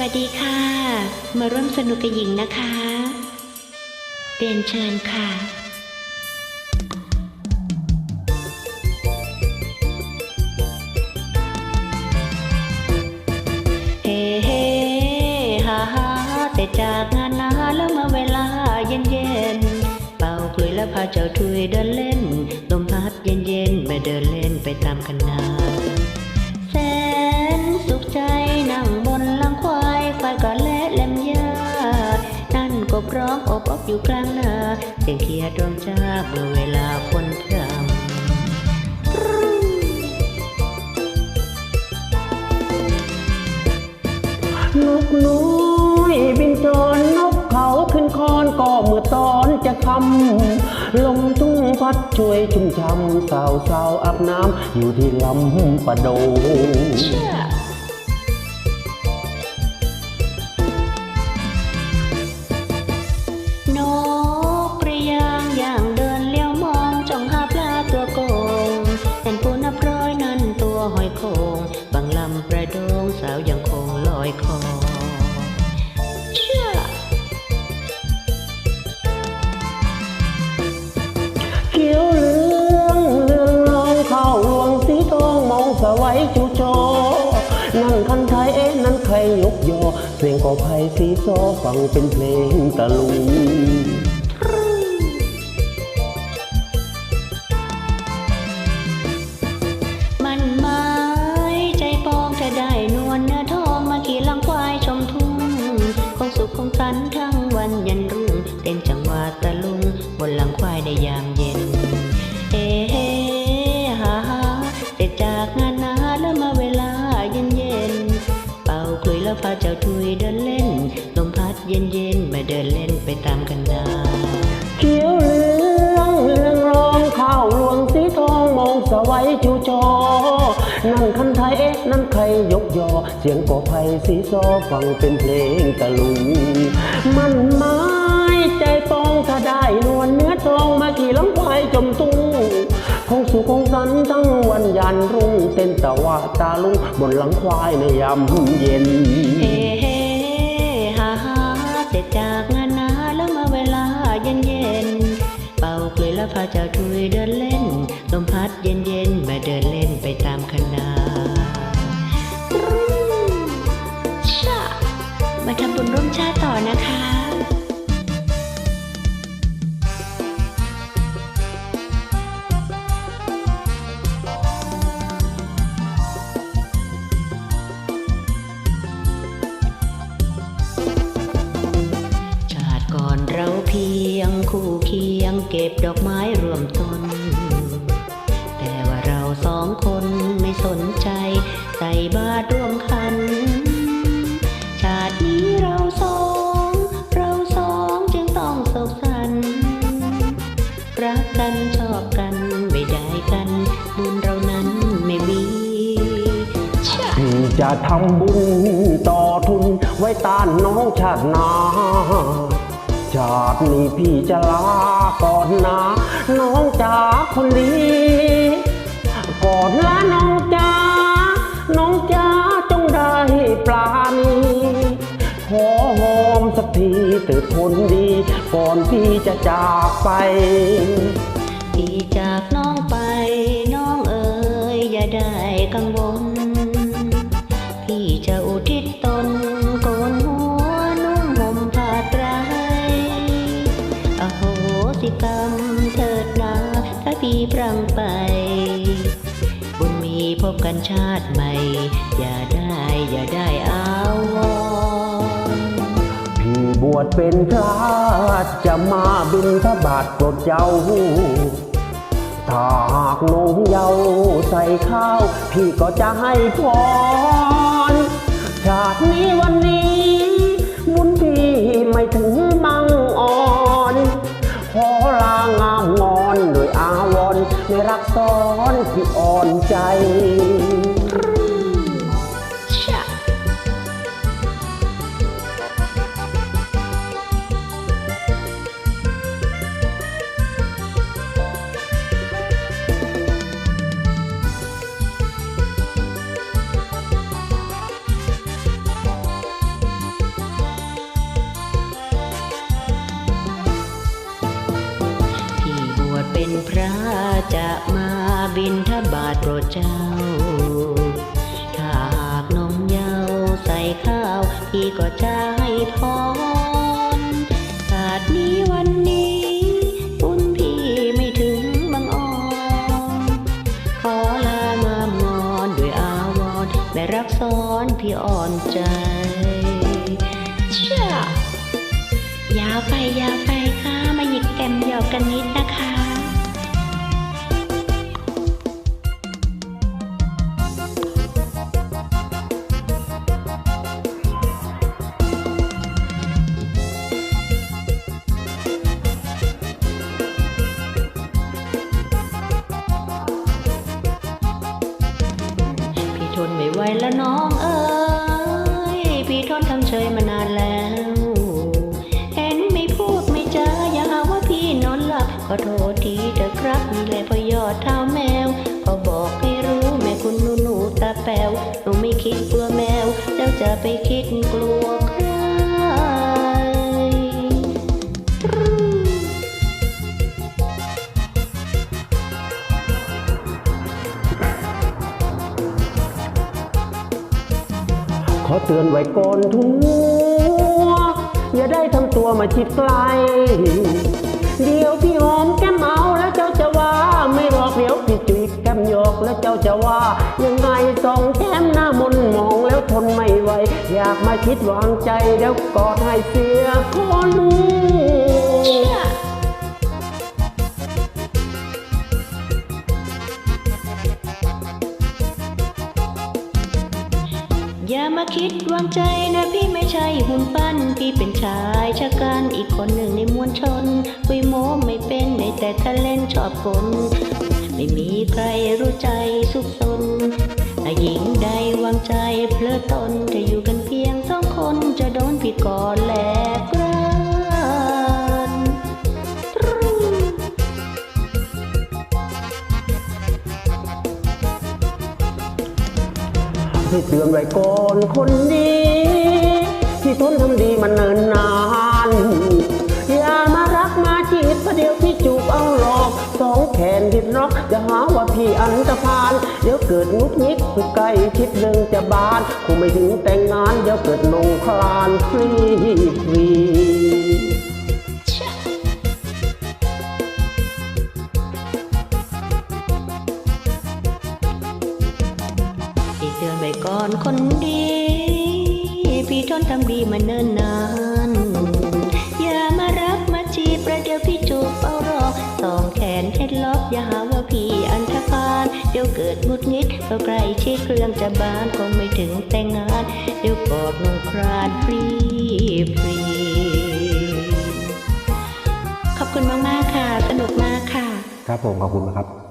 วัสดีค่ะ มาร่วมสนุกกับหญิงนะคะ เรียนเชิญค่ะเฮ้เฮ้ฮ่าฮ่าแต่จากงานนาแล้วมาเวลาเย็นเย็นเป่าคลุยแล้วพาเจ้าทุยเดินเล่น ลมพัดเย็นเย็นมาเดินเล่นไปตามกันนา ร้อมอบอบอยู่กลางนาเสียงเคียดดวงจ้าเมื่อเวลาคนพรำนกน้อยบินจรนกเขาขึ้นคอนก็เมื่อตอนจะคำลมทุ่งพัดช่วยชุ่มช่ำสาวสาวอาบน้ำอยู่ที่ลำปะโดง สาวยังคงลอยคอเชื่อเขียวเหลืองเรื่องรองเข้าลวงสีทองมองสวัยจูโจนั่งคันไทยเอ๊ะนั้นใครยกยอเสียงกอไผ่สีโซฟังเป็นเพลงตะลุง สันทั้งวันยันรุ่งเต้นจังหวะตะลุง บนหลังควายได้ยามเย็นเฮ้เฮ้ฮ่าฮ่าเสร็จจากงานนาแล้วมาเวลาเย็นเย็น เป่าคลุยแล้วพาเจ้าทุยเดินเล่นลมพัดเย็นเย็นมาเดินเล่นไปตามกันนาเขียวเหลืองเรืองรองข้าวหลวงสีทองมองสวัยจูจอ นั่นคันไทยเอ๊ะนั่นใครยกยอ เสียงกอไผ่สีซอฟังเป็นเพลงตะลุงมันไม้ใจปองถ้าได้นวลเนื้อทองมาขี่ล้องควายจมตุ้งคงสุขคงสันทั้งวันยันรุ่งเต้นตะวะตาลุงบนหลังควายในยามเย็นเฮ้ฮ่าฮ่าเสร็จจากงานนาแล้วมาเวลาเย็นเย็นเป่าคลุยแล้วพาจ้า คู่เคียงเก็บดอกไม้รวมต้น แต่ว่าเราสองคนไม่สนใจ ใส่บาตรร่วมขัน ชาตินี้เราสอง เราสองจึงต้องโศกสันรักกันชอบกันไม่ได้กัน บุญเรานั้นไม่มีจะทำบุญต่อทุนไว้ต้านน้องชาติหนา ชาตินี้พี่จะลาก่อนนะ น้องจ๋าคนดีก่อนละน้องจ๋าน้องจ๋าจงได้ปลานีขอหอมสักทีเถิดคนดี ก่อนพี่จะจากไปที่จากน้องไป น้องเอ๋ยอย่าได้กังวล ญชาติใหม่ อย่าได้อย่าได้อาวรพี่บวชเป็นพระจะมาบินพระบาทโปรดเจ้าถ้าหากนมเยาใส่ข้าว พี่ก็จะให้พร ราจะมาบินทบาทโปรดเจ้า ถ้าหากนมเยาใส่ข้าวพี่ก็จะให้พรศาสตร์นี้วันนี้บุญพี่ไม่ถึงบางอ่อนขอลางามอนด้วยอาวรณ์แม่รักซ้อนพี่อ่อนใจเชื่อยาวไปยาวไปค่ะ มาหยิกแกมหยอกกันนิดนะคะ แล้วน้องเอ้ยพี่ทนทำเฉยมานานแล้ว เห็นไม่พูดไม่จาอย่าหาว่าพี่นอนหลับขอโทษทีเถอะครับนี่แหละพอยอดเท้าแมวพอบอกให้รู้แม่คุณหนูหนูตาแป๋วหนูไม่คิดกลัวแมว แล้วจะไปคิดกลัว อเตือนไว้ก่อนทุกหัวอย่าได้ทำตัวมาชิดไกล เดี๋ยวพี่หอมแก้มเอาแล้วเจ้าจะว่า ไม่หรอกเดี๋ยวพี่จุยแก้มหยอกแล้วเจ้าจะว่า ยังไงสองแก้มหน้ามนมองแล้วทนไม่ไหว อยากมาคิดวางใจเดี๋ยวกอดให้เสียคนเอย่ามาคิดวางใจนะพี่ไม่ใช่หุ่นปั้น พี่เป็นชายชะกันอีกคนหนึ่งในมวลชนคุยโม้ไม่เป็นในแต่ถ้าเล่นชอบคน ไม่มีใครรู้ใจสุขสนหญิงใดวางใจเพลิดตนจะอยู่กันเพียงสองคนจะโดนผิดก่อน ที่เตือนไว้ก่อนคนดี ที่ทนทำดีมันเนินนาน อย่ามารักมาจีบประเดี๋ยวพี่จูบเอาหลอกสองแขนดิดร็อกจะหาว่าพี่อันตรพาน เดี๋ยวเกิดงุกงิกใกล้ชิดเรื่องจะบานคงไม่ถึงแต่งงาน เดี๋ยวเกิดนงคลานฟรีฟรี เตือนไว้ก่อนคนดี พี่ทนทำดีมาเนิ่นนาน อย่ามารักมาจีบประเดี๋ยวพี่จูบเอารอกสองแขนเฮ็ดล็อกอย่าหาว่าพี่อันธพาลเดี๋ยวเกิดหงุดงิดเราใกล้ชิดเครื่องจะบานคงไม่ถึงแต่งงาน เดี๋ยวกอดนงครานฟรีฟรีขอบคุณมาก ๆ ค่ะ สนุกมากค่ะ ครับผมขอบคุณนะครับ